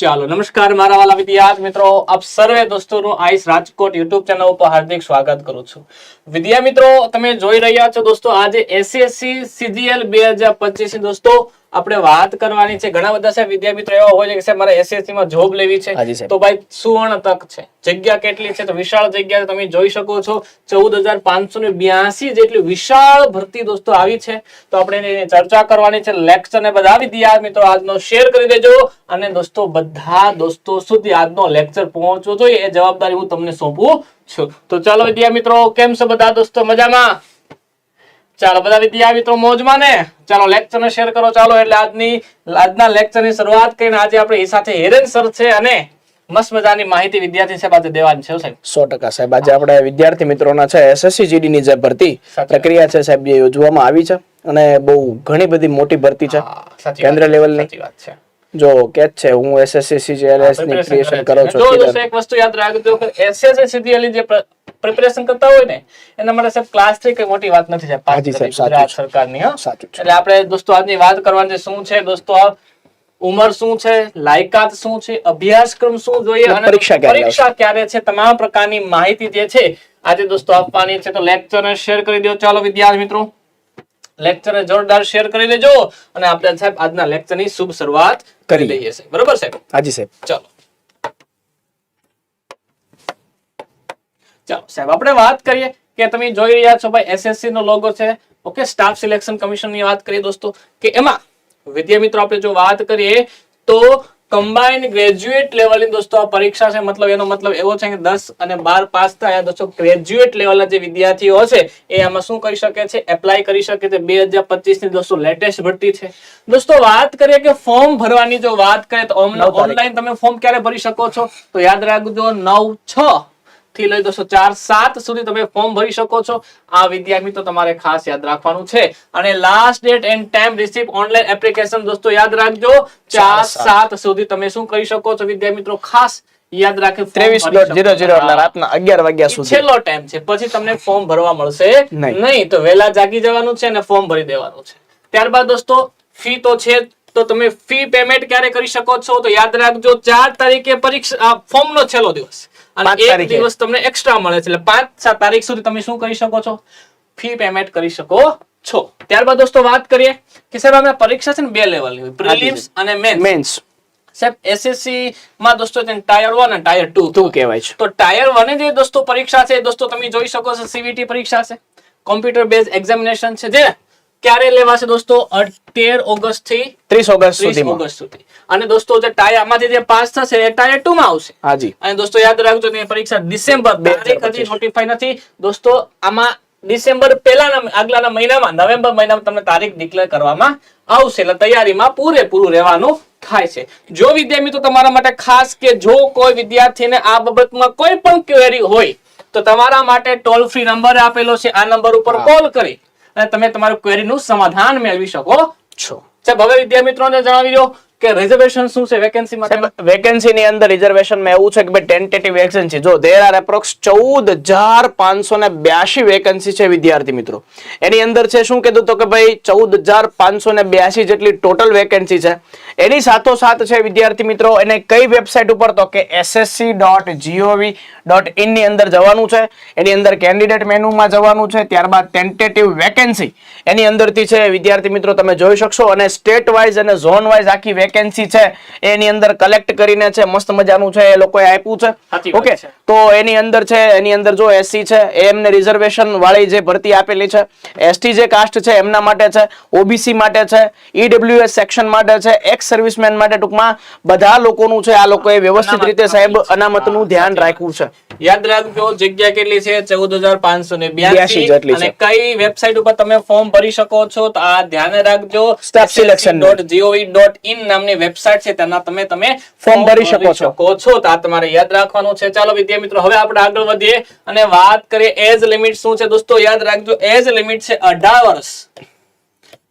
ચાલો, નમસ્કાર મારા વાલા વિદ્યાર્થી મિત્રો. આપ સર્વે દોસ્તોનું આઈસ રાજકોટ યુટ્યુબ ચેનલ ઉપર હાર્દિક સ્વાગત કરું છું. વિદ્યા મિત્રો, તમે જોઈ રહ્યા છો દોસ્તો, આજે એસએસસી સીજીએલ બે હજાર પચીસ દોસ્તો આપણે વાત કરવાની છે. ઘણા બધા સાહેબ વિદ્યા મિત્રો એવા હોય છે કે સાહેબ મારે એસએસસી માં જોબ લેવી છે. તો ભાઈ સુવર્ણ તક છે? જગ્યા કેટલી છે? તો વિશાળ જગ્યા તમે જોઈ શકો છો ચૌદ હજાર પાંચસો ને બ્યાસી જેટલી વિશાળ ભરતી દોસ્તો આવી છે. તો આપણે એની ચર્ચા કરવાની છે લેક્ચર ને બધા વિદ્યાર્થી મિત્રો આજનો શેર કરી દેજો. અને દોસ્તો બધા દોસ્તો સુધી આજનો લેક્ચર પહોંચવો જોઈએ. એ જવાબદારી હું તમને સોંપું છું. તો ચાલો વિદ્યા મિત્રો કેમ છો બધા દોસ્તો? મજામાં? ચાલો બધા વિદ્યા મિત્રો મોજમાં ને? ચાલો લેક્ચર ને શેર કરો. ચાલો એટલે આજની આજના લેક્ચરની શરૂઆત કરીને આજે આપણે એ સાથે હિરેન સર છે અને મસ્ત મજાની માહિતી વિદ્યાર્થી સાહેબ આજે દેવાની છે સાહેબ? સો ટકા સાહેબ. આજે આપણે વિદ્યાર્થી મિત્રોના છે એસએસસી જીડી ની જે ભરતી પ્રક્રિયા છે સાહેબ જે યોજવામાં આવી છે અને બહુ ઘણી બધી મોટી ભરતી છે. કેન્દ્ર લેવલની. વાત છે. જો કે છે હું એસએસસી સીજીએલએસની ક્રિએશન કરે છો જો દોસ્તો એક વસ્તુ યાદ રાખજો કે એસએસસી સીજીએલ જે પ્રિપેરેશન કરતા હોય ને એના માટે સાહેબ ક્લાસથી કઈ મોટી વાત નથી સાહેબ. હાજી સાહેબ, સાચું સરકારની હા. સાચું એટલે આપણે દોસ્તો આજની વાત કરવાની શું છે દોસ્તો? આ ઉંમર શું છે લાયકાત શું છે અભ્યાસક્રમ શું જોઈએ અને પરીક્ષા ક્યારે છે તમામ પ્રકારની માહિતી જે છે આજે દોસ્તો આપવાની છે તો લેક્ચર શેર કરી દો ચાલો વિદ્યાર્થી મિત્રો લેક્ચર જોરદાર શેર કરી દેજો અને આપણે સાહેબ આજના લેક્ચરની શુભ શરૂઆત કરી. દઈએ છે બરોબર સાહેબ? હાજી સાહેબ. ચાલો. ચાલો સાહેબ આપણે વાત કરીએ કે તમે જોઈ રહ્યા છો ભાઈ એસએસસી નો લોગો છે. ઓકે સ્ટાફ સિલેક્શન કમિશનની વાત કરીએ દોસ્તો. કે એમાં વિદ્યા મિત્રો આપણે જો વાત કરીએ તો કમ્બાઇન્ડ ગ્રેજ્યુએટ લેવલની દોસ્તો આ પરીક્ષા છે મતલબ એનો મતલબ એવો છે કે દસ અને બાર પાસ થયા દોસ્તો ગ્રેજ્યુએટ લેવલના જે વિદ્યાર્થીઓ છે એ આમાં શું કરી શકે છે? એપ્લાય કરી શકે છે. બે હજાર પચીસની દોસ્તો લેટેસ્ટ ભરતી છે. દોસ્તો વાત કરીએ કે ફોર્મ ભરવાની જો વાત કરીએ તો ઓનલાઈન તમે ફોર્મ ક્યારે ભરી શકો છો? તો યાદ રાખજો નવ છ થી લઈ દોસ્તો ચાર સાત સુધી તમે ફોર્મ ભરી શકો છો. આ વિદ્યાર્થી મિત્રો તમારે ખાસ યાદ રાખવાનું છે. અને last date and time receipt online application દોસ્તો યાદ રાખજો. ચાર સાત. સુધી તમે શું કરી શકો છો વિદ્યાર્થી મિત્રો? ખાસ યાદ રાખે ત્રેવીસ ડોટ જીરો જીરો એટલે રાતના અગિયાર વાગ્યા સુધી. છેલ્લો ટાઈમ છે. પછી તમને ફોર્મ ભરવા મળશે. નહીં. તો વહેલા જાગી જવાનું છે અને ફોર્મ ભરી દેવાનું છે. ત્યારબાદ દોસ્તો ફી તો છે તો તમે ફી પેમેન્ટ ક્યારે કરી શકો છો? તો યાદ રાખજો ચાર તારીખે પરીક્ષા ફોર્મ નો છેલ્લો દિવસ. અને એક દિવસ તમને એક્સ્ટ્રા મળે છે. એટલે પાંચ તારીખ સુધી તમે શું કરી શકો છો? ફી પેમેન્ટ કરી શકો છો. ત્યારબાદ દોસ્તો વાત કરીએ કે સાહેબ આપણે પરીક્ષા છે ને બે લેવલની હોય. પ્રિલિમ્સ અને મેન્સ સાહેબ એસએસસી માં દોસ્તો ટાયર વન અને ટાયર ટુ ટુ કહેવાય છે. તો ટાયર વન જે દોસ્તો પરીક્ષા છે દોસ્તો તમે જોઈ શકો છો સીવીટી પરીક્ષા છે. કોમ્પ્યુટર બેઝ એક્ઝામિનેશન છે જે ક્યારે લેવાશે દોસ્તો? તેર ઓગસ્ટથી ત્રીસ ઓગસ્ટ ત્રીસ ઓગસ્ટ સુધી. અને દોસ્તો જે ટાયર આમાંથી જે પાસ થશે એ ટાયર ટુ માં આવશે. હાજી. અને દોસ્તો યાદ રાખજો ને પરીક્ષા ડિસેમ્બર તારીખ હજી નોટિફાઈ નથી. દોસ્તો આમાં ડિસેમ્બર પહેલાના આગલાના મહિનામાં નવેમ્બર મહિનામાં તમને તારીખ ડિક્લેર કરવામાં આવશે. એટલે તૈયારીમાં પૂરેપૂરું રહેવાનું થાય છે. જો વિદ્યાર્થી મિત્રો તમારા માટે ખાસ કે જો કોઈ વિદ્યાર્થીને આ બાબતમાં કોઈ પણ ક્વેરી હોય તો તમારા માટે ટોલ ફ્રી નંબર આપેલો છે. આ નંબર ઉપર કોલ કરી અને તમે તમારું ક્વેરીનું સમાધાન મેળવી શકો છો. સાહેબ હવે વિદ્યાર્થી મિત્રોને જણાવી દો કે રિઝર્વેશન શું છે વેકેન્સી માટે? વેકેન્સી ની અંદર રિઝર્વેશનમાં એવું છે કે ભાઈ ટેન્ટેટિવ વેકેન્સી જો દેર આર એપ્રોક્સ ચૌદ હજાર પાંચસો ને બ્યાસી વેકેન્સી છે વિદ્યાર્થી મિત્રો. એની અંદર છે શું કીધું તો કે ભાઈ ચૌદ હજાર પાંચસો ને બ્યાસી જેટલી ટોટલ વેકેન્સી છે. એની સાથોસાથ છે વિદ્યાર્થી મિત્રો, એને કઈ વેબસાઇટ ઉપર તો કે ઇનની અંદર જવાનું છે. એની અંદર કેન્ડિડેટ મેનુમાં જવાનું છે. ત્યારબાદ ટેન્ટેટિવ વેકેન્સી એની અંદરથી છે વિદ્યાર્થી મિત્રો, તમે જોઈ શકશો. અને સ્ટેટ વાઇઝ અને ઝોન વાઇઝ આખી વેકેન્સી છે એની અંદર કલેક્ટ કરીને છે મસ્ત મજાનું છે એ લોકોએ આપ્યું છે. ઓકે તો એની અંદર છે એની અંદર જો એસસી છે એમને રિઝર્વેશન વાળી જે ભરતી આપેલી છે એસટી જે કાસ્ટ છે એમના માટે છે ઓબીસી માટે છે ઈડબ્લ્યુએસ સેક્શન માટે છે એક્સ સર્વિસમેન માટે ટૂંકમાં બધા લોકોનું છે આ લોકોએ વ્યવસ્થિત રીતે સાહેબ. અનામતનું ધ્યાન રાખવું રાખ્યું છે. યાદ રાખજો જગ્યા કેટલી છે? ચૌદ હજાર પાંચસો ને બ્યાસી જેટલી અને છે. કઈ વેબસાઇટ ઉપર તમે ફોર્મ ભરી શકો છો તો આ ધ્યાન રાખજો ઈ ડોટ ઇન ssc.gov.in નામની વેબસાઇટ છે તેના તમે તમે ફોર્મ ભરી શકો છો. છો. તો આ તમારે યાદ રાખવાનું છે. ચાલો વિદ્યાર્થી મિત્રો હવે આપણે આગળ વધીએ અને વાત કરીએ એજ લિમિટ શું છે. દોસ્તો યાદ રાખજો એજ લિમિટ છે અઢાર વર્ષ.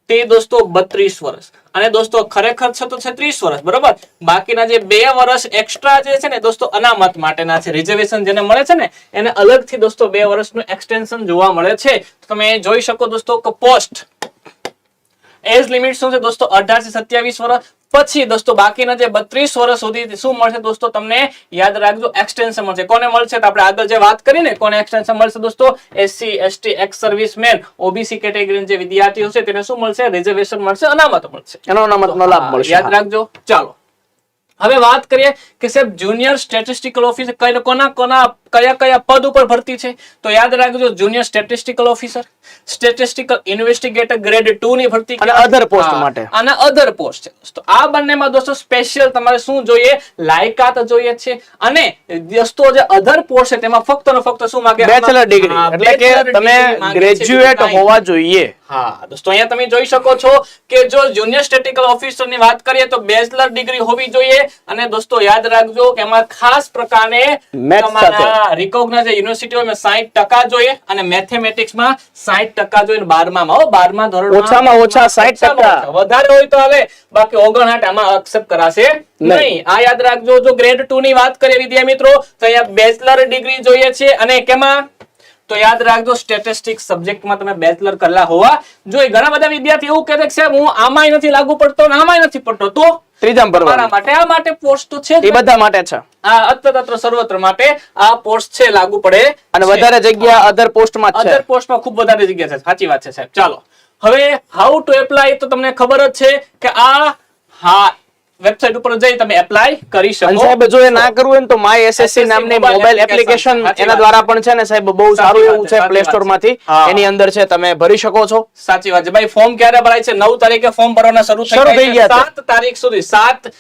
તે દોસ્તો બત્રીસ વર્ષ. અને દોસ્તો ખરેખર છે તો છે ત્રીસ વર્ષ બરોબર? બાકીના જે બે વર્ષ એક્સ્ટ્રા જે છે ને દોસ્તો અનામત માટેના છે. રિઝર્વેશન જેને મળે છે ને એને અલગથી દોસ્તો બે વર્ષનું એક્સટેન્શન જોવા મળે છે. તમે જોઈ શકો દોસ્તો કે પોસ્ટ એજ લિમિટ શું છે? દોસ્તો અઢારથી સત્યાવીસ વર્ષ. પછી દોસ્તો બાકીના જે બત્રીસ વર્ષ સુધી શું મળશે દોસ્તો તમને યાદ રાખજો એક્સટેન્શન મળશે. કોને મળશે તો આપણે આગળ જે વાત કરીને કોને એક્સટેન્શન મળશે દોસ્તો? SC ST ex servicemen OBC category જે વિદ્યાર્થીઓ છે તેને શું મળશે? રિઝર્વેશન મળશે અનામત મળશે. એનો અનામતનો લાભ મળશે યાદ રાખજો. ચાલો. હવે વાત કરીએ કે સાહેબ જુનિયર સ્ટેટિસ્ટિકલ ઓફિસર કઈ કોના કોના કયા કયા પદ ઉપર ભરતી છે? તો યાદ રાખજો junior statistical officer statistical investigator grade 2 ની ભરતી અને અધર પોસ્ટ માટે. અને અધર પોસ્ટ છે. દોસ્તો આ બંનેમાં દોસ્તો સ્પેશિયલ તમારે શું જોઈએ? લાયકાત જોઈએ છે. અને દોસ્તો જે અધર પોસ્ટ છે તેમાં ફક્ત ને ફક્ત શું માંગે? બેચલર ડિગ્રી એટલે કે તમે ગ્રેજ્યુએટ હોવા જોઈએ. હા દોસ્તો અહીંયા તમે જોઈ શકો છો કે જો જુનિયર સ્ટેટિકલ ઓફિસરની વાત કરીએ તો બેચલર ડિગ્રી હોવી જોઈએ. અને દોસ્તો યાદ રાખજો કે એમાં ખાસ પ્રકારે Maths તમારા રિકોગ્નાઇઝ યુનિવર્સિટી માં 60 ટકા જોઈએ અને મેથેમેટિક્સમાં 60 ટકા જોઈએ બારમામાં હો બારમા ધોરણ ઓછામાં ઓછા 60 ટકા. વધારે હોય તો હવે બાકી ઓગણસાઠ આમાં એક્સેપ્ટ કરાશે નહીં. આ યાદ રાખજો જો ગ્રેડ ટુ ની વાત કરીએ વિદ્યા મિત્રો તો અહીંયા બેચલર ડિગ્રી જોઈએ છે. અને કેમાં? તો યાદ રાખજો સ્ટેટિસ્ટિક્સ સબ્જેક્ટમાં તમે બેચલર કરેલા હોવા જોઈએ. ઘણા બધા વિદ્યાર્થી એવું કહે છે કે સાહેબ હું આમાંય નથી લાગુ પડતો ને આમાંય નથી પડતો. તો ભરવાનું માટે આ માટે પોસ્ટ તો છે એ બધા માટે છે. આ અત્ર સર્વત્ર માટે આ પોસ્ટ છે લાગુ પડે અને વધારે જગ્યા અધર પોસ્ટમાં અધર પોસ્ટમાં ખૂબ વધારે જગ્યા છે. સાચી વાત છે સાહેબ. ચાલો. હવે હાઉ ટુ એપ્લાય તો તમને ખબર જ છે કે આ હા વેબસાઇટ ઉપર જઈ તમે એપ્લાય કરી શકો. સાહેબ જો એ ના કરવું હોય તો માય એસએસસી નામની મોબાઈલ એપ્લિકેશન એના દ્વારા પણ છે ને સાહેબ બહુ સારું એવું છે, પ્લે સ્ટોરમાંથી. એની અંદર છે તમે ભરી શકો છો. સાચી વાત છે. ભાઈ ફોર્મ ક્યારે ભરાય છે? નવ તારીખે ફોર્મ ભરવાના શરૂ થઈ ગયા છે. સાત તારીખ સુધી સાત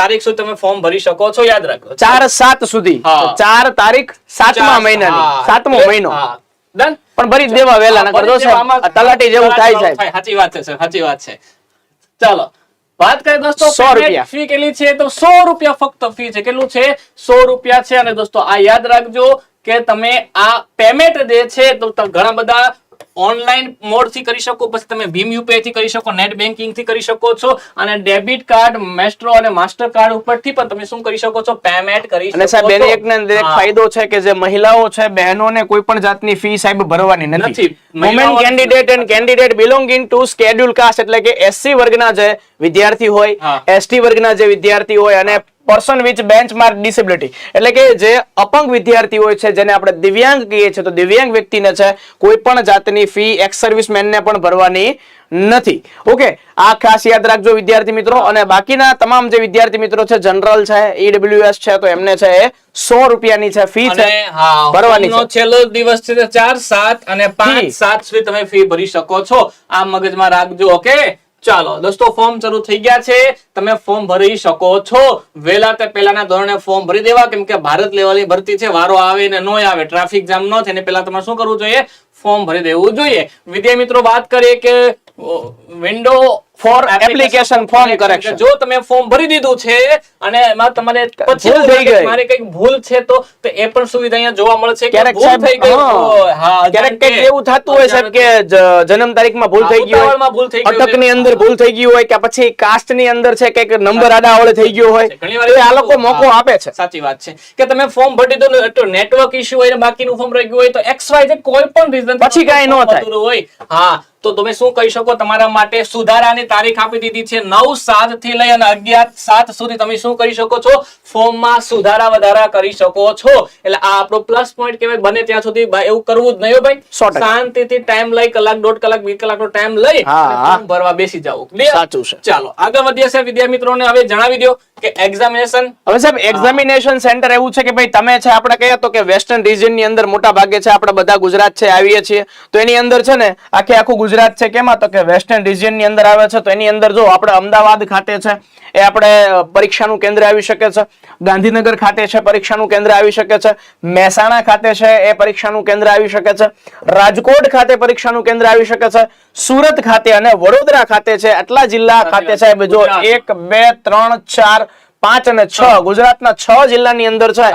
તારીખ સુધી તમે ફોર્મ ભરી શકો છો યાદ રાખો. ચાર સાત સુધી. હા. ચાર તારીખ સાતમા મહિનાની. સાતમો મહિનો. ડન પણ ભરી દેવા વેલા ના કરજો સાહેબ. તલાટી જેવું થાય સાહેબ. સાચી વાત છે સાહેબ, સાચી વાત છે. ચાલો. વાત કરીએ દોસ્તો સો રૂપિયા. ફી કેટલી છે? તો સો રૂપિયા ફક્ત ફી છે. કેટલું છે? સો રૂપિયા છે. અને દોસ્તો આ યાદ રાખજો કે તમે આ પેમેન્ટ જે છે તો ત- ઘણા બધા ઓનલાઈન મોડથી કરી શકો પછી તમે ભીમ યુપીઆઈ થી કરી શકો નેટ બેન્કિંગથી કરી શકો છો અને ડેબિટ કાર્ડ મેસ્ટ્રો અને માસ્ટર કાર્ડ ઉપરથી પણ તમે શું કરી શકો છો? પેમેન્ટ કરી અને સાહેબ એને એક ને એક ફાયદો છે કે જે મહિલાઓ છે બહેનોને કોઈ પણ જાતની ફી સાહેબ ભરવાની નથી. નથી. Women candidate and candidate belonging to schedule caste એટલે કે એસસી વર્ગના જે વિદ્યાર્થી હોય એસટી વર્ગના જે વિદ્યાર્થી હોય અને પર્સન વિથ બેન્ચમાર્ક ડિસેબિલિટી એટલે કે જે અપંગ વિદ્યાર્થી હોય છે જેને આપણે દિવ્યાંગ કહીએ છીએ તો દિવ્યાંગ વ્યક્તિને છે કોઈ પણ જાતની ફી એક્સ સર્વિસમેનને પણ ભરવાની નથી. ઓકે આ ખાસ યાદ રાખજો વિદ્યાર્થી મિત્રો. અને બાકીના તમામ જે વિદ્યાર્થી મિત્રો છે જનરલ છે ઈડબ્લ્યુએસ છે તો એમને છે એ સો રૂપિયાની છે ફી છે ભરવાની છે. છેલ્લો દિવસ છે ચાર સાત અને પાંચ સાત સુધી તમે ફી ભરી શકો છો. આ મગજમાં રાખજો ઓકે ચાલો, દોસ્તો ફોર્મ શરૂ થઈ ગયા છે. તમે ફોર્મ ભરી શકો છો. વહેલા તે પહેલાના ધોરણે ફોર્મ ભરી દેવા, કેમ કે ભારત લેવલની ભરતી છે, વારો આવે ને નો આવે ટ્રાફિક જામ ન થાય પહેલા તમારે શું કરવું જોઈએ? ફોર્મ ભરી દેવું જોઈએ. વિદ્યાર્થી મિત્રો, વાત કરીએ કે window For application form correction જો તમે ફોર્મ ભરી દીધું છે અને એમાં તમારે પછી થઈ ગઈ. મારે કંઈક ભૂલ છે તો તો એ પણ સુવિધા અહીંયા જોવા મળશે કે ક્યારેક ભૂલ થઈ ગઈ હા. ક્યારેક કંઈક એવું થતું હોય સાહેબ કે જન્મ તારીખમાં ભૂલ થઈ ગઈ હોય ભૂલ થઈ ગઈ. અટકની અંદર ભૂલ થઈ ગઈ હોય કે પછી કાસ્ટની અંદર છે કંઈક નંબર આડા આવડે થઈ ગયો હોય ઘણી વાર આ લોકો મોકો આપે છે. સાચી વાત છે. કે તમે ફોર્મ ભરી દીધું તો નેટવર્ક ઇશ્યુ હોય ને બાકીનું ફોર્મ રહી ગયું હોય તો એક્સ વાય કોઈ પણ રીઝન પછી કઈ ન થાય. હા તો તમે શું કહી શકો? તમારા માટે સુધારાની તારીખ આપી દીધી છે નવ સાતથી લઈ અને અગિયાર સાત સુધી તમે શું કરી શકો છો? ફોર્મમાં સુધારા વધારા કરી શકો છો. એટલે આ આપણો પ્લસ પોઈન્ટ કહેવાય બને ત્યાં સુધી એવું કરવું જ નહીં ભાઈ. શાંતિથી ટાઈમ લઈ કલાક દોઢ કલાક બે કલાકનો ટાઈમ લઈ ભરવા બેસી જાવ? સાચું છે. ચાલો આગળ વધીએ છે વિદ્યા મિત્રોને હવે જણાવી દો કે એક્ઝામિનેશન હવે સાહેબ એક્ઝામિનેશન સેન્ટર એવું છે કે ભાઈ તમે છે આપણે કહીએ તો કે વેસ્ટર્ન રિજનની અંદર મોટા ભાગે છે આપણે બધા ગુજરાત છે આવીએ છીએ. તો એની અંદર છે ને આખે આખું ગુજરાત છે કેમાં? તો કે વેસ્ટર્ન રિજનની અંદર આવે છે. તો એની અંદર જો આપણે અમદાવાદ ખાતે છે એ આપણે પરીક્ષાનું કેન્દ્ર આવી શકે છે. ગાંધીનગર ખાતે છે પરીક્ષાનું કેન્દ્ર આવી શકે છે. મહેસાણા ખાતે છે એ પરીક્ષાનું કેન્દ્ર આવી શકે છે. રાજકોટ ખાતે પરીક્ષાનું કેન્દ્ર આવી શકે છે. સુરત ખાતે અને વડોદરા ખાતે છે આટલા જિલ્લા ખાતે છે. જો એક બે ત્રણ ચાર પાંચ અને છ ગુજરાતના છ જિલ્લાની અંદર છે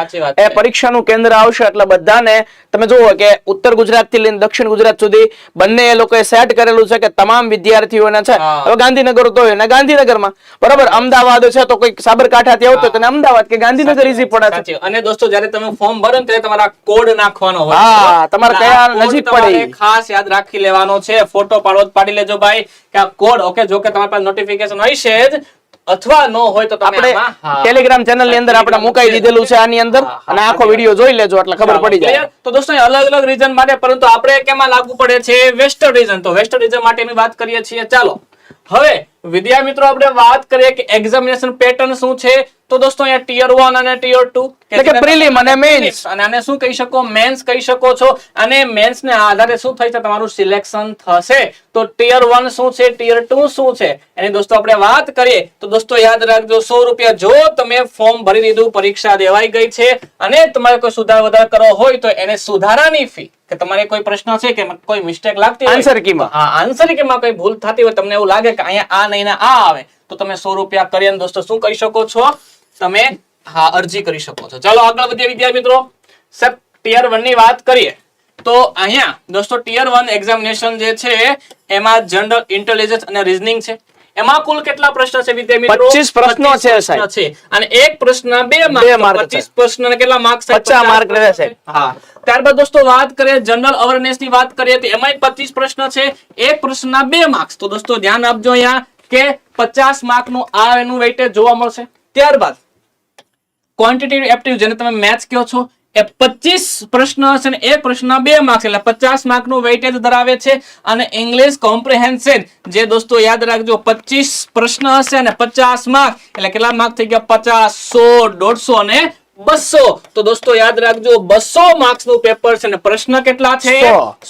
એ પરીક્ષાનું કેન્દ્ર આવશે. એટલે બધાને તમે જુઓ કે ઉત્તર ગુજરાતથી લઈને દક્ષિણ ગુજરાત સુધી બંને એ લોકોએ સેટ કરેલું છે કે તમામ વિદ્યાર્થીઓને છે. હવે ગાંધીનગર તો હોય ગાંધીનગરમાં. બરાબર? અમદાવાદ છે તો કોઈ સાબરકાંઠા થી આવતો તને અમદાવાદ કે ગાંધીનગર ઈઝી પડે છે. અને દોસ્તો જ્યારે તમે ફોર્મ ભરો ત્યારે તમારા કોડ નાખવાનો હોય હા, તમારે કયા નજીક પડે? ખાસ યાદ રાખી લેવાનો છે. ફોટો પાડવો પાડી લેજો ભાઈ કે આ કોડ ઓકે જો કે તમારી પાસે નોટિફિકેશન હશે જ અથવા ન હોય તો આપણે ટેલિગ્રામ ચેનલની અંદર આપણે મુકાઈ દીધેલું છે આની અંદર અને આખો વીડિયો જોઈ લેજો એટલે ખબર પડી જાય. તો દોસ્તો અલગ અલગ રીઝન માટે પરંતુ આપણે કેમાં લાગુ પડે છે? વેસ્ટર્ન રીઝન તો વેસ્ટર્ન રીઝન માટેની વાત કરીએ છીએ. ચાલો હવે વિદ્યા મિત્રો આપણે વાત કરીએ કે એક્ઝામિનેશન પેટર્ન શું છે? તો દોસ્તો અહીંયા ટિયર વન અને ટિયર ટુ એટલે કે પ્રિલિમ અને મેન્સ અને આને શું કહી શકો? મેન્સ કહી શકો છો. અને મેન્સ ને આધારે શું થઈ છે? તમારું સિલેક્શન થશે. તો ટિયર વન શું છે? ટિયર ટુ શું છે? એની દોસ્તો આપણે વાત કરીએ. તો દોસ્તો યાદ રાખજો સો રૂપિયા જો તમે ફોર્મ ભરી દીધું પરીક્ષા દેવાઈ ગઈ છે અને તમારે કોઈ સુધાર વધાર કરવો હોય તો એને સુધારાની ફી કે તમારે કોઈ પ્રશ્ન છે કે કોઈ મિસ્ટેક લાગતી હોય? કીમાં. હા આન્સર કીમાં કઈ ભૂલ થતી હોય તમને એવું લાગે કે અહીંયા આ નહીં ને આ આવે. તો તમે સો રૂપિયા કરીને દોસ્તો શું કરી શકો છો? તમે હા અરજી કરી શકો છો. ચાલો આગળ વધીએ વિદ્યાર્થી મિત્રો. સર ટીયર વનની વાત કરીએ. તો અહીંયા દોસ્તો ટીયર વન એક્ઝામિનેશન જે છે એમાં જનરલ ઇન્ટેલિજન્સ અને રીઝનિંગ છે. એમાં કુલ કેટલા પ્રશ્ન છે વિદ્યાર્થી મિત્રો? 25 પ્રશ્નો છે, સાહેબ. અને એક પ્રશ્ન બે માર્ક. mark 25 પ્રશ્ન કેટલા માર્ક્સ 50 રહે છે હા. ત્યારબાદ દોસ્તો વાત કરીએ જનરલ અવેરનેસની વાત કરીએ તો એમાં પચીસ પ્રશ્ન છે. એક પ્રશ્નના બે માર્ક્સ. તો દોસ્તો ધ્યાન આપજો અહીંયા. કે પચાસ માર્કનું આ એનું વેઇટેજ જોવા મળશે? ત્યારબાદ ક્વોન્ટિટેટિવ એપ્ટિવ જેને તમે મેથ્સ કહો છો, એ 25 પ્રશ્ન હશે ને એ પ્રશ્ન બે માર્ક્સ એટલે 50 માર્કનું વેઇટેજ ધરાવે છે અને ઇંગ્લિશ કોમ્પ્રિહેન્સિવ જે દોસ્તો યાદ રાખજો 25 પ્રશ્ન હશે અને 50 માર્ક એટલે કેટલા માર્ક થઈ ગયા? પચાસ, સો, દોઢસો અને 200 તો દોસ્તો યાદ રાખજો બસો માર્ક્સનું પેપર છે અને પ્રશ્ન કેટલા છે?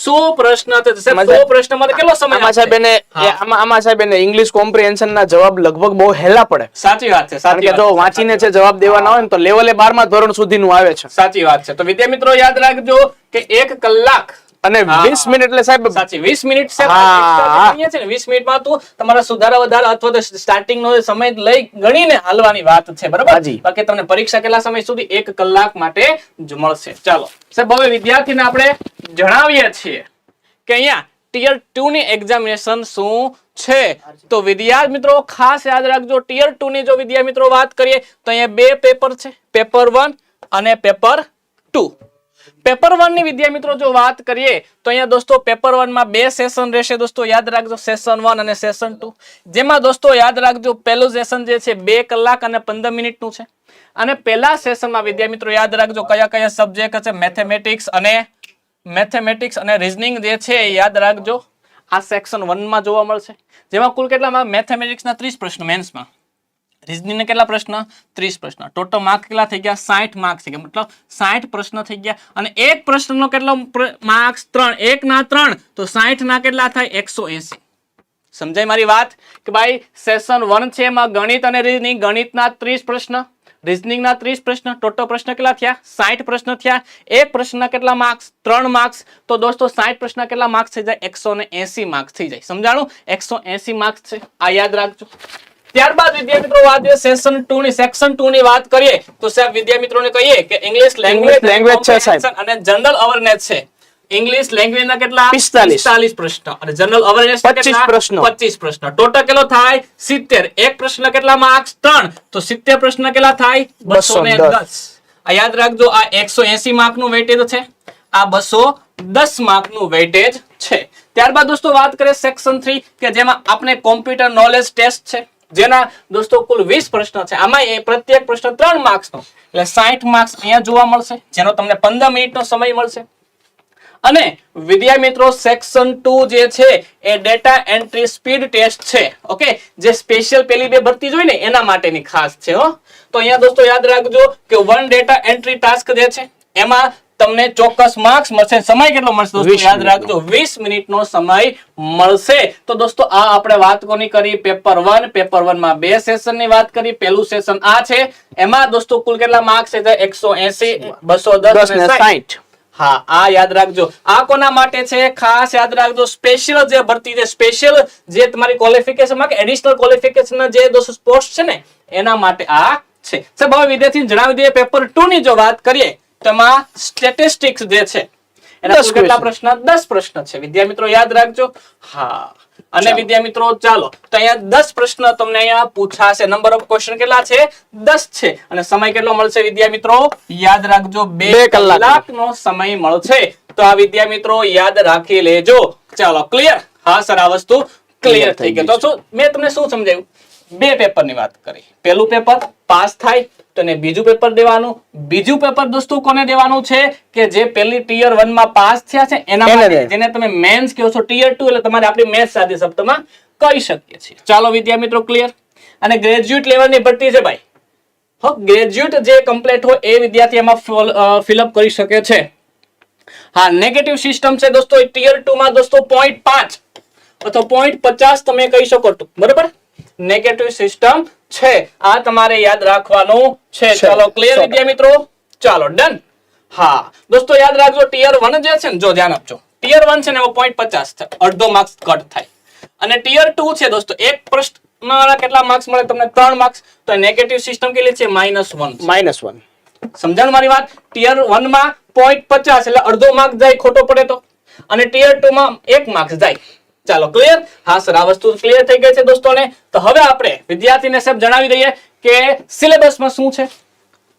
સો. પ્રશ્ન 100 પ્રશ્નમાં તો કેટલો સમય આમાં સાહેબ? એને આમાં સાહેબ એને ઇંગ્લિશ કોમ્પ્રિહેન્શન ના જવાબ લગભગ બહુ હેલા પડે. સાચી વાત છે સાચી કે જો વાંચીને છે. જવાબ દેવાના હોય ને તો લેવલે બારમા ધોરણ સુધીનું આવે છે. સાચી વાત છે. તો વિદ્યા મિત્રો યાદ રાખજો કે એક કલાક અને હા. 20 મિનિટ એટલે સાહેબ સાચી 20 મિનિટ જે ગણીએ છે ને 20 મિનિટમાં તું તમારા સુધારા વધારા અથવા તો સ્ટાર્ટિંગ નો સમય લઈ ગણીને હાલવાની વાત છે બરાબર. બાકી તમને પરીક્ષા કેટલા સમય સુધી? એક કલાક માટે જ મળશે. ચાલો. સાહેબ હવે વિદ્યાર્થીને આપણે જણાવીએ છીએ કે અહીંયા ટિયર ટુ ની એક્ઝામિનેશન શું છે? તો વિદ્યાર્થી મિત્રો ખાસ યાદ રાખજો ટિયર ટુ ની જો વિદ્યાર્થી મિત્રો વાત કરીએ તો અહીંયા બે પેપર છે પેપર વન અને પેપર ટુ પેપર વનની વિદ્યા મિત્રો, જો વાત કરીએ, તો અહીંયા દોસ્તો પેપર વનમાં બે સેશન રહેશે. દોસ્તો યાદ રાખજો સેશન વન અને સેશન ટુ જેમાં દોસ્તો યાદ રાખજો, પહેલું સેશન જે છે બે કલાક અને પંદર મિનિટનું છે. અને પહેલા સેશનમાં વિદ્યા મિત્રો યાદ રાખજો, કયા કયા સબ્જેક્ટ છે મેથેમેટિક્સ અને મેથેમેટિક્સ અને રિઝનિંગ જે છે યાદ રાખજો. આ સેક્શન વનમાં જોવા મળશે. જેમાં કુલ કેટલા મેથેમેટિક્સના ત્રીસ પ્રશ્નો મેન્સમાં રીઝનિંગના કેટલા પ્રશ્ન? ત્રીસ પ્રશ્ન. ટોટલ માર્ક કેટલા થઈ ગયા? સાઠ માર્ક થઈ ગયા. મતલબ સાઠ પ્રશ્ન થઈ ગયા. અને એક પ્રશ્નનો કેટલો માર્ક્સ ત્રણ. એક ના ત્રણ. તો સાઠ ના કેટલા થાય? એકસો એસી. સમજાય મારી વાત? કે ભાઈ સેશન વન છે એમાં ગણિત અને રીઝનિંગ ગણિતના ત્રીસ પ્રશ્ન. રીઝનિંગના ત્રીસ પ્રશ્ન. ટોટલ પ્રશ્ન કેટલા થયા? સાઠ પ્રશ્ન થયા. એક પ્રશ્નના કેટલા માર્ક્સ ત્રણ માર્ક્સ તો દોસ્તો સાઠ પ્રશ્ન કેટલા માર્ક્સ થઈ જાય? એકસો માર્ક્સ થઈ જાય. સમજાણું? એકસો માર્ક્સ છે. આ યાદ રાખજો. ત્યારબાદ વિદ્યા મિત્રો વાત કરીએ સેશન 2 ની સેક્શન 2 ની વાત કરીએ તો સાહેબ વિદ્યા મિત્રોને કહીએ કે ઇંગ્લિશ લેંગ્વેજ લેંગ્વેજ છે, સાહેબ. અને જનરલ અવેરનેસ છે. ઇંગ્લિશ લેંગ્વેજ ના કેટલા? 45. 45 પ્રશ્ન. અને જનરલ અવેરનેસ 25 પ્રશ્ન. 25 પ્રશ્ન. ટોટલ કેટલો થાય? 70 એક પ્રશ્ન કેટલા માર્ક્સ 3 તો 70 પ્રશ્ન કેટલા થાય? 210 આ યાદ રાખજો આ 180 માર્કનું વેટેજ છે. આ 210 માર્કનું વેટેજ છે. ત્યારબાદ દોસ્તો વાત કરીએ સેક્શન 3 કે જેમાં આપણે કોમ્પ્યુટર નોલેજ ટેસ્ટ છે. જેના દોસ્તો, કુલ 20 પ્રશ્ન છે. આમાં એ પ્રત્યેક પ્રશ્ન 3 માર્ક્સ નો એટલે 60 માર્ક્સ અહીંયા જોવા મળશે, જેનો તમને 15 મિનિટનો સમય મળશે. અને વિદ્યા મિત્રો, સેક્શન 2 જે છે, એ ડેટા એન્ટ્રી સ્પીડ ટેસ્ટ છે. ઓકે? જે સ્પેશિયલ પેલી બે ભરતી જોઈ ને, એના માટેની ખાસ છે, હો. તો અહીંયા દોસ્તો યાદ રાખજો કે વન ડેટા એન્ટ્રી ટાસ્ક જે છે, એમાં તમને ચોક્કસ માર્ક્સ મળશે. સમય કેટલો મળશે દોસ્તો? યાદ રાખજો 20 મિનિટનો સમય મળશે. તો દોસ્તો આ આપણે વાત કોની કરી? પેપર 1 પેપર 1 માં બે સેશનની વાત કરી. પહેલું સેશન આ છે. એમાં દોસ્તો કુલ કેટલા માર્ક્સ છે? 180 210 અને 60 હા આ યાદ રાખજો. આ કોના માટે છે? ખાસ યાદ રાખજો સ્પેશિયલ જે ભરતી છે સ્પેશિયલ જે તમારી ક્વોલિફિકેશનમાં કે એડિશનલ ક્વોલિફિકેશન જે દોસ્તો પોસ્ટ છે ને એના માટે આ છે. સાહેબ હવે જણાવી દઈએ પેપર 2 ની જો વાત કરીએ તો એમાં સ્ટેટિસ્ટિક્સ જે છે એના કેટલા પ્રશ્ન 10 પ્રશ્ન છે. વિદ્યા મિત્રો યાદ રાખજો. હા. અને વિદ્યા મિત્રો ચાલો. તો અહીંયા 10 પ્રશ્ન તમને અહીંયા પૂછાશે. નંબર ઓફ ક્વેશ્ચન કેટલા છે? 10 છે. અને સમય કેટલો મળશે વિદ્યા મિત્રો યાદ રાખજો બે બે કલાક. કલાકનો સમય મળશે. તો આ વિદ્યા મિત્રો યાદ રાખી લેજો. ચાલો ક્લિયર હા સર આ વસ્તુ ક્લિયર થઈ ગઈ. તો શું મેં તમને શું સમજાવ્યું? બે પેપરની વાત કરી. પહેલું પેપર પાસ થાય તો એને બીજું પેપર દેવાનું? બીજું પેપર દોસ્તો કોને દેવાનું છે કે જે પહેલી ટીયર 1 માં પાસ થયા છે? એના માટે જેને તમે મેન્સ કહો છો ટીયર ટુ એટલે તમારે આપણી મેથ્સ સાદી શબ્દમાં કહી શકીએ છીએ. ચાલો વિદ્યા મિત્રો ક્લિયર અને ગ્રેજ્યુએટ લેવલની ભરતી છે ભાઈ. હો ગ્રેજ્યુએટ જે કમ્પ્લીટ હોય એ વિદ્યાર્થી એમાં ફિલઅપ કરી શકે છે. હા નેગેટિવ સિસ્ટમ છે દોસ્તો ટીયર 2 માં દોસ્તો પોઈન્ટ પાંચ. અથવા પોઈન્ટ પચાસ તમે કહી શકો બરોબર? નેગેટિવ સિસ્ટમ છે. આ તમારે યાદ રાખવાનું છે. ચલો ક્લિયર વિદ્યા મિત્રો? ચાલો ડન હા. દોસ્તો યાદ રાખજો ટીયર વન જે છે ને જો ધ્યાન આપજો. ટીયર વન છે ને એવો પોઈન્ટ પચાસ થાય અડધો માર્ક્સ કટ થાય. અને ટીયર ટુ છે દોસ્તો એક પ્રશ્ન કેટલા માર્ક્સ મળે? તમને ત્રણ માર્ક્સ તો નેગેટિવ સિસ્ટમ કેટલી છે? માઇનસ વન માઇનસ વન સમજાણ મારી વાત? ટીયર વનમાં પોઈન્ટ પચાસ એટલે અડધો માર્ક જાય ખોટો પડે તો. અને ટીયર ટુ માં એક માર્ક્સ જાય. ચાલો ક્લિયર હા સર આ વસ્તુ ક્લિયર થઈ ગઈ છે દોસ્તોને. તો હવે આપણે વિદ્યાર્થીને સાહેબ જણાવી દઈએ કે સિલેબસમાં શું છે?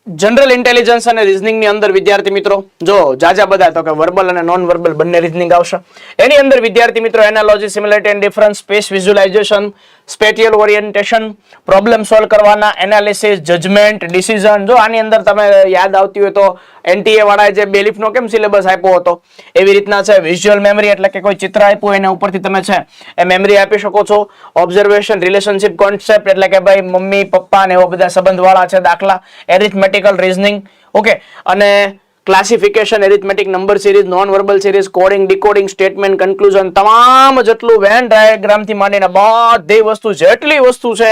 જનરલ ઇન્ટેલિજન્સ અને રીઝનિંગની અંદર, વિદ્યાર્થી મિત્રો, જો જાજા બધા, તો કે વર્બલ અને નોન વર્બલ બંને રીઝનિંગ આવશે. એની અંદર, વિદ્યાર્થી મિત્રો analogy similarity and difference space visualization spatial orientation problem solve કરવાના એનાલિસિસ જજમેન્ટ ડિસિઝન જો આની અંદર તમે યાદ આવતી હોય તો એનટીએ વાળાએ જે બેલીફનો કેમ સિલેબસ આપ્યો હતો? એવી રીતના છે વિઝ્યુઅલ મેમરી એટલે કે કોઈ ચિત્ર આપ્યું એના ઉપરથી તમે છે, એ મેમરી આપી શકો છો. ઓબ્ઝર્વેશન રિલેશનશિપ કોન્સેપ્ટ એટલે કે ભાઈ મમ્મી, પપ્પા ને એવા બધા સંબંધવાળા છે દાખલા. એરિથમેટિકલ રીઝનિંગ ઓકે અને classification arithmetic number series non verbal series coding decoding statement conclusion તમામ જેટલું વેન ડાયાગ્રામથી માંડીને બધી વસ્તુ જેટલી વસ્તુ છે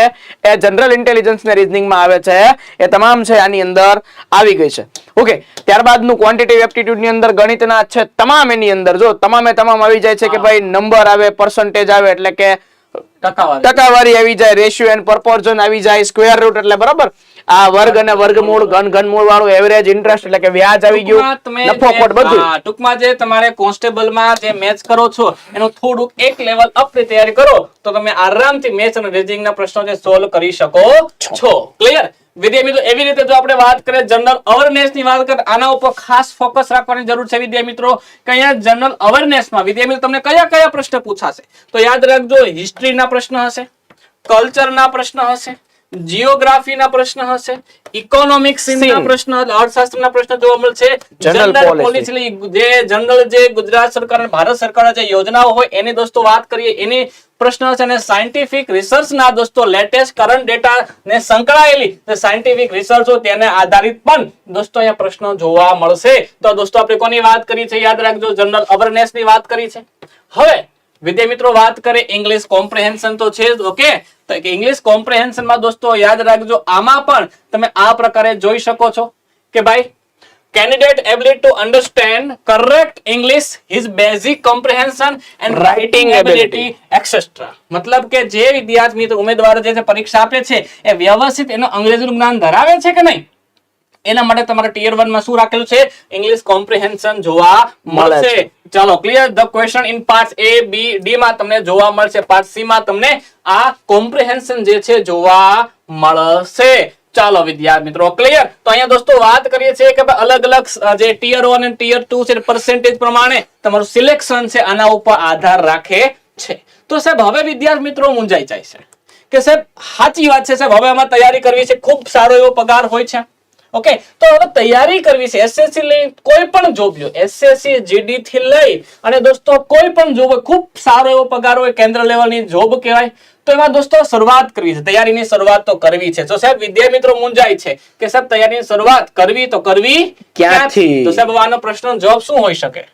એ જનરલ ઇન્ટેલિજન્સ ને રીઝનિંગમાં આવે છે એ તમામ છે આની અંદર આવી ગઈ છે. ઓકે ત્યારબાદનું ક્વોન્ટિટિવ એપ્ટિટ્યુડની અંદર ગણિતના છે તમામ એની અંદર. જો તમામે તમામ આવી જાય છે કે ભાઈ નંબર આવે પર્સન્ટેજ આવે એટલે કે ટકાવારી. ટકાવારી આવી જાય રેશિયો એન્ડ પ્રપોર્શન આવી જાય સ્ક્વેર રૂટ એટલે બરાબર? આ વર્ગ અને વર્ગમૂળ ઘન ઘનમૂળ વાળું એવરેજ ઇન્ટરેસ્ટ એટલે કે વ્યાજ આવી ગયું નફો ખોટ બધું. ટૂંકમાં જે તમારે કોન્સ્ટેબલમાં જે મેચ કરો છો એનું થોડુંક એક લેવલ અપની તૈયારી કરો તો તમે આરામથી મેચ અને રીઝનિંગ ના પ્રશ્નો જે સોલ્વ કરી શકો છો. ક્લિયર મિત્રો એવી રીતે જો આપણે વાત કરીએ જનરલ અવેરનેસની વાત કરીએ આના ઉપર ખાસ ફોકસ રાખવાની જરૂર છે વિદ્યા મિત્રો કે જનરલ અવેરનેસમાં વિદ્યા મિત્રો તમને કયા કયા પ્રશ્ન પૂછાશે? તો યાદ રાખજો હિસ્ટ્રી ના પ્રશ્ન હશે કલ્ચર ના પ્રશ્ન હશે જીઓગ્રાફી ના પ્રશ્ન હશે ઇકોનોમિક્સ ના પ્રશ્ન અર્થશાસ્ત્ર ના પ્રશ્ન જોવા મળશે. General policy. જે જનરલ જે ગુજરાત સરકાર અને ભારત સરકારના જે યોજનાઓ હોય એની દોસ્તો વાત કરીએ એની પ્રશ્ન છે અને સાયન્ટિફિક રિસર્ચ ના દોસ્તો લેટેસ્ટ કરંટ ડેટા ને સંકળાયેલી જે સાયન્ટિફિક રિસર્ચ તેને આધારિત પણ દોસ્તો અહીંયા પ્રશ્નો જોવા મળશે. તો દોસ્તો આપણે કોની વાત કરી છે? યાદ રાખજો જનરલ અવેરનેસની વાત કરી છે. હવે વિદ્યા મિત્રો વાત કરે ઇંગ્લિશ કોમ્પ્રિહેન્શન તો છે જ ઓકે તો ઇંગ્લિશ કોમ્પ્રિહેન્શનમાં દોસ્તો યાદ રાખજો આમાં પણ તમે આ પ્રકારે જોઈ શકો છો. કે ભાઈ candidate ability to understand correct english his basic comprehension and writing ability ability. etc મતલબ કે જે વિદ્યાર્થી ઉમેદવારો ઉમેદવાર જે પરીક્ષા આપે છે એ વ્યવસ્થિત એનું અંગ્રેજીનું જ્ઞાન ધરાવે છે કે નહીં? એના માટે તમારે ટીયર વનમાં શું રાખેલું છે? ઇંગ્લિશ કોમ્પ્રિહેન્શન જોવા મળશે. ચાલો clear the question in part A B D માં તમને જોવા મળશે. પાર્ટ સી માં તમને આ કોમ્પ્રિહેન્શન જે છે જોવા મળશે. ચાલો વિદ્યાર્થી મિત્રો ક્લિયર તો અહીંયા દોસ્તો વાત કરીએ છીએ કે અલગ અલગ જે ટીયર વન અને ટીયર ટુ છે પર્સેન્ટેજ પ્રમાણે તમારું સિલેક્શન છે આના ઉપર આધાર રાખે છે. તો સાહેબ હવે વિદ્યાર્થી મિત્રો મૂંઝાઈ જાય છે કે સાહેબ સાચી વાત છે સાહેબ હવે આમાં તૈયારી કરવી છે ખૂબ સારો એવો પગાર હોય છે. ઓકે તો હવે તૈયારી કરવી છે એસએસસી લઈ કોઈ પણ જોબ લ્યો. એસએસસી જીડી થી લઈ અને દોસ્તો કોઈ પણ જોબ હોય ખૂબ સારો એવો પગાર હોય કેન્દ્ર લેવલની જોબ કહેવાય તો એમાં દોસ્તો શરૂઆત કરવી છે. તૈયારીની શરૂઆત તો કરવી છે. તો સાહેબ વિદ્યા મિત્રો મૂંઝાય છે કે સાહેબ તૈયારીની શરૂઆત કરવી તો કરવી ક્યાંથી? તો સાહેબ આનો પ્રશ્ન જવાબ શું હોઈ શકે?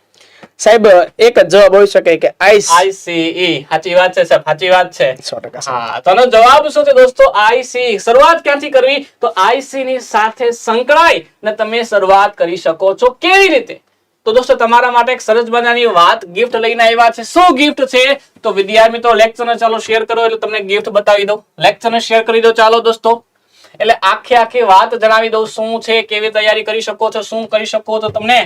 સાહેબ એક જ જવાબ હોઈ શકે કે આઈસ. આઈસીઈ. સાચી વાત છે સાહેબ સાચી વાત છે. સો ટકા સાહેબ. હા તો જવાબ શું છે દોસ્તો? આઈસી શરૂઆત ક્યાંથી કરવી? તો આઈસી ની સાથે સંકળાય ને તમે શરૂઆત કરી શકો છો કેવી રીતે? તો દોસ્તો તમારા માટે એક સરસ મજાની વાત ગિફ્ટ લઈને આવ્યા છે. શું ગિફ્ટ છે? તો વિદ્યાર્થી મિત્રો લેક્ચરને ચાલો શેર કરો એટલે તમને ગિફ્ટ બતાવી દઉં. લેક્ચરને શેર કરી દો. ચાલો દોસ્તો. એટલે આખે આખી વાત જણાવી દઉં શું છે કેવી તૈયારી કરી શકો છો શું કરી શકો છો તમને?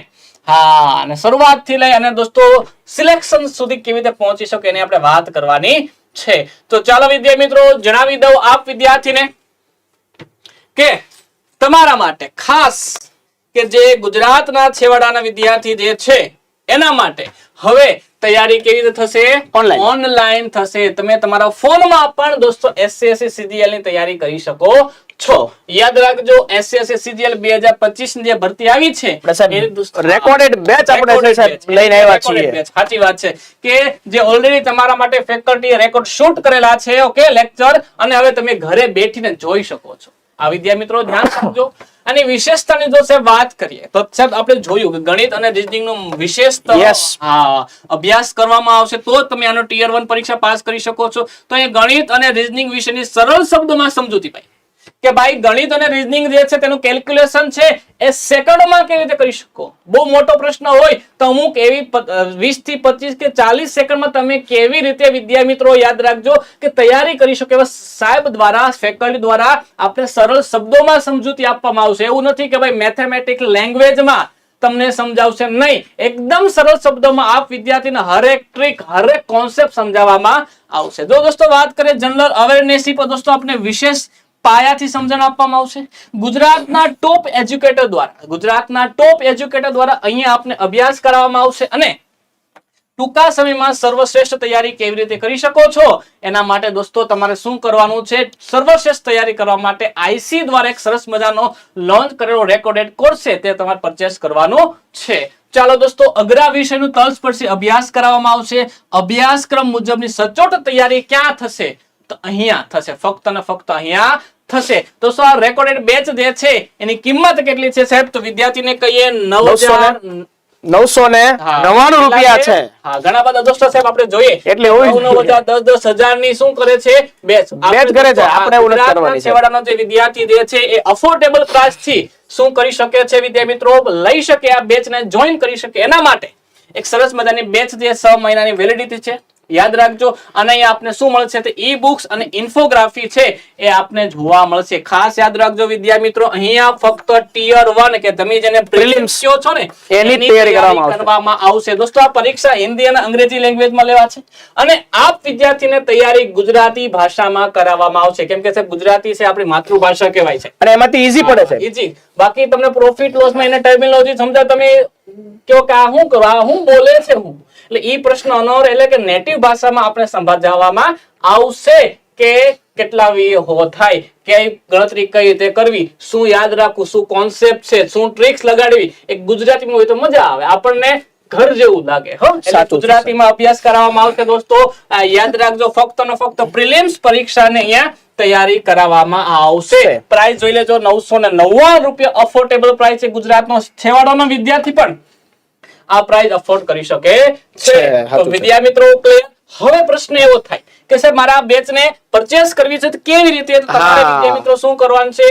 હા અને શરૂઆતથી લઈ અને દોસ્તો સિલેક્શન સુધી કેવી રીતે પહોંચી શકો એની આપણે વાત કરવાની છે. તો ચાલો વિદ્યાર્થી મિત્રો જણાવી દઉં આપ વિદ્યાર્થીને કે તમારા માટે ખાસ કે જે ગુજરાતના છેવાડાના વિદ્યાર્થી જે છે એના માટે હવે તૈયારી કેવી રીતે થશે. ઓનલાઈન થશે. તમે તમારા ફોનમાં પણ દોસ્તો એસસીએસસી સીજીએલની તૈયારી કરી શકો છો. યાદ રાખજો એસસીએસસી સીજીએલ બે હજાર પચીસની જે ભરતી આવી છે દોસ્તો- recorded આપણે લઈને આવ્યા છીએ. સાચી વાત છે. કે જે ઓલરેડી તમારા માટે ફેકલ્ટી રેકોર્ડ શૂટ કરેલા છે ઓકે લેક્ચર અને હવે તમે ઘરે બેઠીને જોઈ શકો છો. આ વિદ્યા મિત્રો ધ્યાન રાખજો. અને વિશેષતાની જો સાહેબ વાત કરીએ તો સાહેબ આપણે જોયું કે ગણિત અને રીઝનિંગ નો વિશેષ અભ્યાસ કરવામાં આવશે તો તમે આનો ટીયર વન પરીક્ષા પાસ કરી શકો છો. તો એ ગણિત અને રીઝનિંગ વિશેની સરળ શબ્દોમાં સમજૂતી પાઈ. કે ભાઈ ગણિત અને રીઝનિંગ જે છે તેનું કેલ્ક્યુલેશન છે, એ સેકન્ડમાં કેવી રીતે કરી શકો? બહુ મોટો પ્રશ્ન હોય તો અમુક એવી વીસથી પચીસ કે ચાલીસ સેકન્ડમાં તમે કેવી રીતે વિદ્યા મિત્રો યાદ રાખજો કે તૈયારી કરી શકો? એવા સાહેબ દ્વારા ફેકલ્ટી દ્વારા આપણે સરળ શબ્દોમાં સમજૂતી આપવામાં આવશે. એવું નથી કે ભાઈ મેથેમેટિક લેંગ્વેજમાં તમને સમજાવશે નહીં. એકદમ સરળ શબ્દોમાં આપ વિદ્યાર્થીને હરેક ટ્રીક હરેક કોન્સેપ્ટ સમજાવવામાં આવશે. જો દોસ્તો વાત કરીએ જનરલ અવેરનેસ પર દોસ્તો આપણે વિશેષ પાયાથી સમજણ આપવામાં આવશે. ગુજરાતના ટોપ એજ્યુકેટર દ્વારા, ગુજરાતના ટોપ એજ્યુકેટર દ્વારા અહીંયા આપને અભ્યાસ કરાવવામાં આવશે અને ટૂંકા સમયમાં સર્વશ્રેષ્ઠ તૈયારી કેવી રીતે કરી શકો છો? એના માટે દોસ્તો, તમારે શું કરવાનું છે? સર્વશ્રેષ્ઠ તૈયારી કરવા માટે આઈસી દ્વારા એક સરસ મજાનો લોન્ચ કરેલો રેકોર્ડેડ કોર્સ છે, તે તમારે પરચેસ કરવાનો છે. ચાલો દોસ્તો, અઘરા વિષયનું તલસ્પર્શી અભ્યાસ કરાવવામાં આવશે. અભ્યાસક્રમ મુજબની સચોટ તૈયારી ક્યાં થશે? તો અહીંયા થશે. ફક્ત ને ફક્ત અહીંયા થશે. દોસ્તો આ રેકોર્ડેડ બેચ જે છે એની કિંમત કેટલી છે સાહેબ? તો વિદ્યાર્થીને કહીએ નવ નવસો ને નવસો ને હા. રૂપિયા છે? હા ઘણા બધા દોસ્તો સાહેબ આપણે જોઈએ. એટલે નવ નવ હજાર દસ દસ હજારની શું કરે છે? બેચ બેચ કરે છે, આપણે એવું નથી કરવાની છેવાડાનો જે વિદ્યાર્થી જે છે એ અફોર્ડેબલ પ્રાઇસથી શું કરી શકે છે વિદ્યા મિત્રો? લઈ શકે આ બેચ ને જોઈન કરી શકે એના માટે. એક સરસ મજાની બેચ જે છ મહિનાની વેલિડિટી છે. યાદ રાખજો. અને અહીંયા આપને શું મળશે તો ઈ બુક્સ અને ઇન્ફોગ્રાફી છે એ આપને જોવા મળશે. ખાસ યાદ રાખજો વિદ્યા મિત્રો અહીંયા ફક્ત ટીયર વન કે તમે જેને પ્રિલિમ્સ કહો છો ને એની તૈયારી કરવામાં આવશે. દોસ્તો આ પરીક્ષા હિન્દી અને અંગ્રેજી લેંગ્વેજમાં લેવા છે. અને આપ વિદ્યાર્થીને તૈયારી ગુજરાતી ભાષામાં કરાવવામાં આવશે. કેમ કે ગુજરાતી છે આપણી માતૃભાષા કહેવાય છે. અને એમાંથી ઈઝી પડે છે. ઈઝી બાકી તમને પ્રોફિટ લોસમાં એને ટર્મિનોલોજી સમજા તમે કયો કે આ શું કરો આ શું બોલે છે હું? એટલે ઈ પ્રશ્ન અનોર એટલે કે નેટિવ ભાષામાં આપણે સમજાવવામાં આવશે કે કેટલા વી હો થાય કઈ ગણતરી કઈ રીતે કરવી શું યાદ રાખવું શું કોન્સેપ્ટ છે શું ટ્રિક્સ લગાડવી એક ગુજરાતીમાં હોય તો મજા આવે આપણને ઘર જેવું લાગે હો. ગુજરાતીમાં અભ્યાસ કરાવવામાં આવશે દોસ્તો યાદ રાખજો ફક્ત ને ફક્ત પ્રિલિમ્સ પરીક્ષાને અહીંયા તૈયારી કરાવવામાં આવશે. પ્રાઇસ જોઈ લેજો નવસો ને નવ્વાણું રૂપિયા અફોર્ડેબલ પ્રાઇસ છે ગુજરાતનો છેવાડાનો વિદ્યાર્થી પણ. આ પ્રાઇસ અફોર્ડ કરી શકે છે. તો વિદ્યા મિત્રો ક્લિયર હવે પ્રશ્ન એવો થાય કે સાહેબ મારા બેચ ને પરચેસ કરવી છે તો કેવી રીતે? તમારે વિદ્યા મિત્રો શું કરવાનું છે?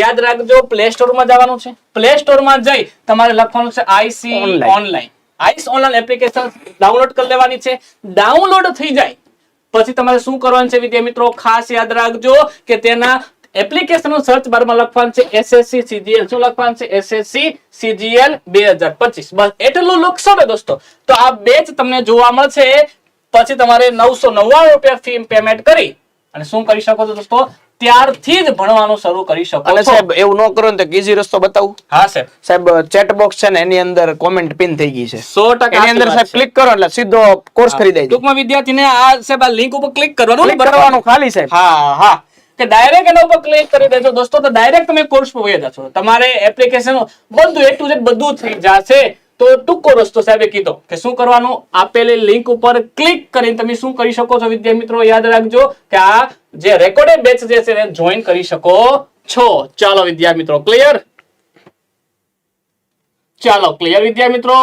યાદ રાખજો પ્લે સ્ટોરમાં જવાનું છે. પ્લે સ્ટોરમાં જઈ તમારે લખવાનું છે ICE. Online ICE online application download કરી લેવાની છે. ડાઉનલોડ થઈ જાય. પછી તમારે શું કરવાનું છે વિદ્યા મિત્રો ખાસ યાદ રાખજો કે તેના એપ્લિકેશન સર્ચ બારમાં લખવાનું છે એસએસસી સીજીએલ શું લખવાનું છે? એસએસસી સીજીએલ બે બસ એટલું લખશો ને દોસ્તો. તો આ બેચ તમને જોવા મળશે. પછી તમારે નવસો નવ્વાણું રૂપિયા ફી પેમેન્ટ કરી અને શું કરી શકો છો દોસ્તો? ત્યારથી જ ભણવાનું શરૂ કરી શકો અને સાહેબ એવું ન કરો ને તો ઈઝી રસ્તો બતાવું. હા સાહેબ. સાહેબ ચેટ બોક્સ છે ને એની અંદર કોમેન્ટ પિન થઈ ગઈ છે. સો ટકા એની અંદર સાહેબ ક્લિક કરો એટલે સીધો કોર્સ ખરીદાઈ જાય ટૂંકમાં વિદ્યાર્થીને આ સાહેબ આ લિંક ઉપર ક્લિક કરવાનું કરવાનું ખાલી સાહેબ. હા હા. કે ડાયરેક્ટ એના ઉપર ક્લિક કરી દેજો. દોસ્તો, તો ડાયરેક્ટ તમે કોર્સમાં વહી જશો. તમારે એપ્લિકેશન બધું એ ટુ ઝેડ બધું થઈ જશે. તો ટૂંકો રસ્તો સાહેબે કીધો કે શું કરવાનું? આપેલી લિંક ઉપર ક્લિક કરીને તમે શું કરી શકો છો? વિદ્યાર્થી મિત્રો, યાદ રાખજો કે આ જે રેકોર્ડેડ બેચ જે છે એને જોઈન કરી શકો છો. ચાલો વિદ્યાર્થી મિત્રો ક્લિયર ચાલો ક્લિયર વિદ્યાર્થી મિત્રો?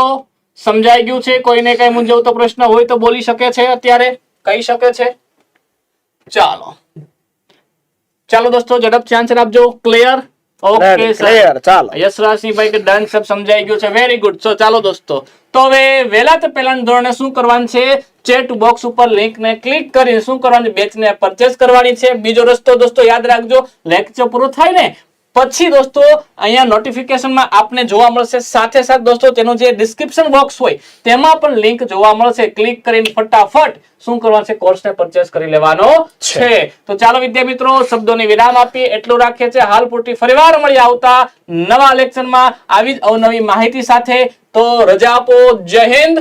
સમજાઈ ગયું છે? કોઈને કઈ મૂંઝવતો પ્રશ્ન હોય તો બોલી શકે છે અત્યારે? કહી શકે છે? ચાલો. ચાલો દોસ્તો ઝડપથી આન્સર આપજો. ક્લિયર ઓકે clear, ચાલો. યશરાજસિંહભાઈ કે ડન સબ સમજાઈ ગયું છે. વેરી ગુડ સો ચાલો દોસ્તો. તો હવે વહેલા તો પહેલાના ધોરણે શું કરવાનું છે? ચેટ બોક્સ ઉપર લિંક ને ક્લિક કરીને શું કરવાનું બેચને બેચ ને પરચેસ કરવાની છે. બીજો રસ્તો દોસ્તો યાદ રાખજો. લેક્ચર પૂરો થાય ને? પછી દોસ્તો અહીંયા નોટિફિકેશનમાં આપને જોવા મળશે. સાથે સાથે દોસ્તો તેનું જે ડિસ્ક્રિપ્શન બોક્સ હોય તેમાં પણ લિંક જોવા મળશે. ક્લિક કરીને ફટાફટ શું કરવાનું છે? કોર્સને પરચેસ કરી લેવાનો છે. તો ચાલો વિદ્યા મિત્રો શબ્દોની વિરામ આપીએ. એટલું રાખીએ છીએ. હાલ પૂરતી ફરીવાર મળી આવતા નવા લેક્ચરમાં આવી જ અવનવી માહિતી સાથે. તો રજા આપો. જય હિન્દ.